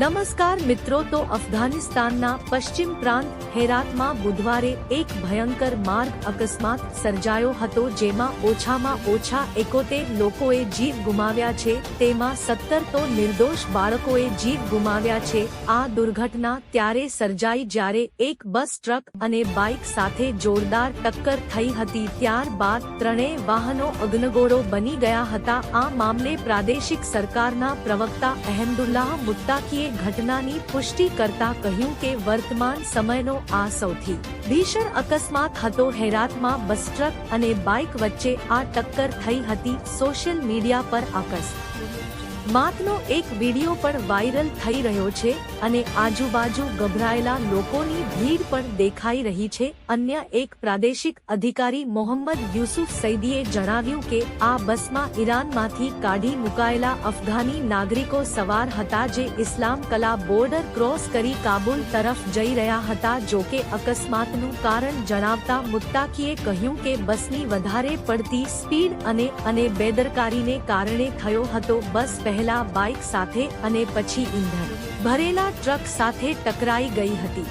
નમસ્કાર મિત્રો, તો અફઘાનિસ્તાનના પશ્ચિમ પ્રાંત હેરાતમાં બુધવારે એક ભયંકર માર્ગ અકસ્માત સર્જાયો હતો, જેમાં ઓછામાં ઓછા એકોતેર લોકોએ જીવ ગુમાવ્યા છે, તેમાં સત્તર તો નિર્દોષ બાળકોએ જીવ ગુમાવ્યા છે. આ દુર્ઘટના ત્યારે સર્જાઈ જ્યારે એક બસ, ટ્રક અને બાઇક સાથે જોરદાર ટક્કર થઈ હતી, ત્યારબાદ ત્રણેય વાહનો અગ્નગોળો બની ગયા હતા. આ મામલે પ્રાદેશિક સરકારના પ્રવક્તા અહેમદુલ્લાહ મુત્તાકીએ ઘટનાની પુષ્ટિ કરતા કહ્યું કે વર્તમાન સમયનો આ સૌથી ભીષણ અકસ્માત હતો. હેરાતમાં બસ ટ્રક અને બાઇક વચ્ચે આ ટક્કર થઈ હતી સોશિયલ મીડિયા પર આકસ માતનો એક વીડિયો પણ વાયરલ થઈ રહ્યો છે અને આજુબાજુ ગભરાયેલા લોકોની ભીડ પણ દેખાઈ રહી છે. અન્ય એક પ્રાદેશિક અધિકારી મોહમ્મદ યુસુફ સૈદીએ જણાવ્યું કે આ બસમાં ઈરાનમાંથી કાઢી મુકાયેલા અફઘાની નાગરિકો સવાર હતા જે ઇસ્લામ કલા બોર્ડર ક્રોસ કરી કાબુલ તરફ જઈ રહ્યા હતા. જો કે અકસ્માતનું કારણ જણાવતા મુત્તાકીએ કહ્યું કે બસની વધારે પડતી સ્પીડ અને અને બેદરકારીને કારણે થયો હતો. બસ પહેલા બાઇક સાથે અને પછી ઈંધણ. ભરેલા ટ્રક સાથે ટકરાઈ ગઈ હતી.